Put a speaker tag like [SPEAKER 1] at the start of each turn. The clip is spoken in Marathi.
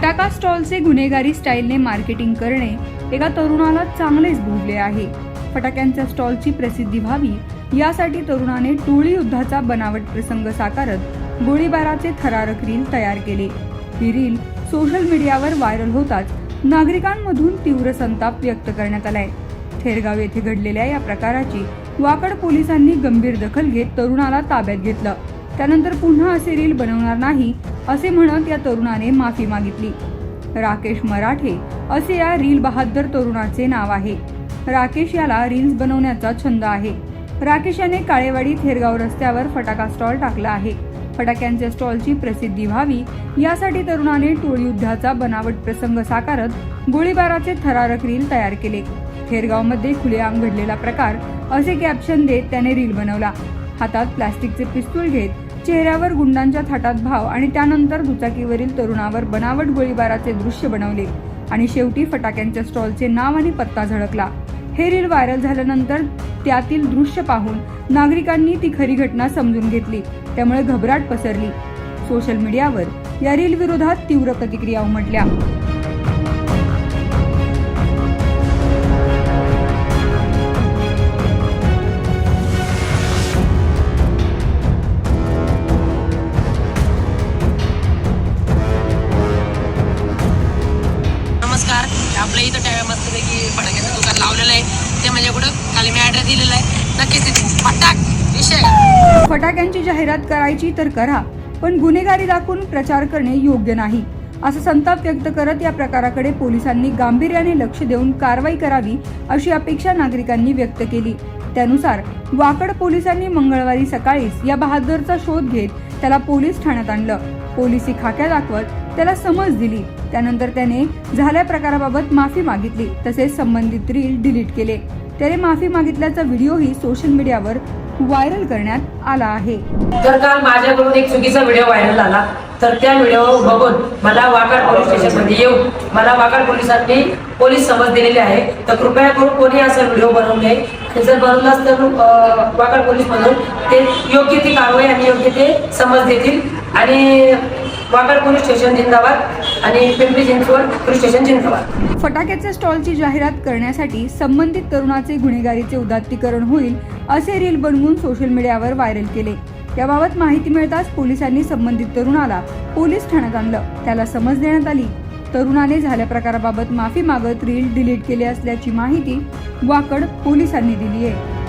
[SPEAKER 1] फटाका स्टॉलचे गुन्हेगारी स्टाईलने मार्केटिंग करणे एका तरुणाला चांगलेच भोगले आहे. फटाक्यांच्या स्टॉलची प्रसिद्धी व्हावी यासाठी तरुणाने टोळी युद्धाचा बनावट प्रसंग साकारत गोळीबाराचे थरारक रील तयार केले. ही रील सोशल मीडियावर व्हायरल होताच नागरिकांमधून तीव्र संताप व्यक्त करण्यात आलाय. थेरगाव येथे घडलेल्या या प्रकाराची वाकड पोलिसांनी गंभीर दखल घेत तरुणाला ताब्यात घेतलं. त्यानंतर पुन्हा असे रील बनवणार नाही असे म्हणत या तरुणाने माफी मागितली. राकेश मराठे असे या रील बहादर तरुणाचे नाव आहे. राकेश याला रील्स बनवण्याचा छंद आहे. राकेश याने काळेवाडी थेरगाव रस्त्यावर फटाका स्टॉल टाकला आहे. फटाक्यांच्या स्टॉलची प्रसिद्धी व्हावी यासाठी तरुणाने टोळी युद्धाचा बनावट प्रसंग साकारत गोळीबाराचे थरारक रील तयार केले. थेरगावमध्ये खुलेआम घडलेला प्रकार असे कॅप्शन देत त्याने रील बनवला. हातात प्लास्टिकचे पिस्तूल घेत चेहऱ्यावर गुंडांच्या थाटात भाव आणि त्यानंतर दुचाकीवरील तरुणावर बनावट गोळीबाराचे दृश्य बनवले आणि शेवटी फटाक्यांच्या स्टॉलचे नाव आणि पत्ता झळकला. हे रील व्हायरल झाल्यानंतर त्यातील दृश्य पाहून नागरिकांनी ती खरी घटना समजून घेतली. त्यामुळे घबराट पसरली. सोशल मीडियावर या रील विरोधात तीव्र प्रतिक्रिया उमटल्या.
[SPEAKER 2] आपल्या इथं त्या मस्तपैकी फटाक्याचं दुकान लावलेलं आहे. ते म्हणजे कुठं खाली मी ॲड्रेस दिलेला आहे. नक्कीच तिथे फटाक विषय.
[SPEAKER 1] फटाक्यांची जाहिरात करायची तर करा पण गुन्हेगारी दाखवून प्रचार करणे योग्य नाही. असं संताप व्यक्त करत या प्रकाराकडे पोलिसांनी गांभीर्याने लक्ष देऊन कारवाई करावी अशी अपेक्षा नागरिकांनी व्यक्त केली. त्यानुसार वाकड पोलिसांनी मंगळवारी सकाळीच या बहादरचा शोध घेत त्याला पोलीस ठाण्यात आणलं. पोलिसी खाक्या दाखवत त्याला समज दिली. त्यानंतर त्याने झाल्या प्रकाराबाबत माफी मागितली तसेच संबंधित रील डिलीट केले. त्याने माफी मागितल्याचा व्हिडिओही सोशल मीडियावर व्हायरल करण्यात आला आहे.
[SPEAKER 2] तर काल माझ्याकडून एक चुकीचा व्हिडिओ व्हायरल आला तर त्या व्हिडिओ बघून मला वाकाड पोलीस स्टेशनमध्ये येऊन मला वाकाड पोलिसांनी पोलीस समज दिलेली आहे. तर कृपया करून कोणी असा व्हिडिओ बनवू नये. आणि जर बनवलाच तर वाकड वाकाड पोलीस म्हणून ते योग्य ती कारवाई आणि योग्य ते समज देतील. आणि वाकाड पोलीस स्टेशन जिंदाबाद आणि पिंपरी चिंचवड पोलीस स्टेशन जिंदाबाद.
[SPEAKER 1] फटाक्याच्या स्टॉलची जाहिरात करण्यासाठी संबंधित तरुणाचे गुन्हेगारीचे उदात्तीकरण होईल असे रील बनवून सोशल मीडियावर व्हायरल केले. याबाबत माहिती मिळताच पोलिसांनी संबंधित तरुणाला पोलीस ठाण्यात आणलं. त्याला समज देण्यात आली. तरुणाने झाल्या प्रकाराबाबत माफी मागत रील डिलीट केले असल्याची माहिती वाकड पोलिसांनी दिली आहे.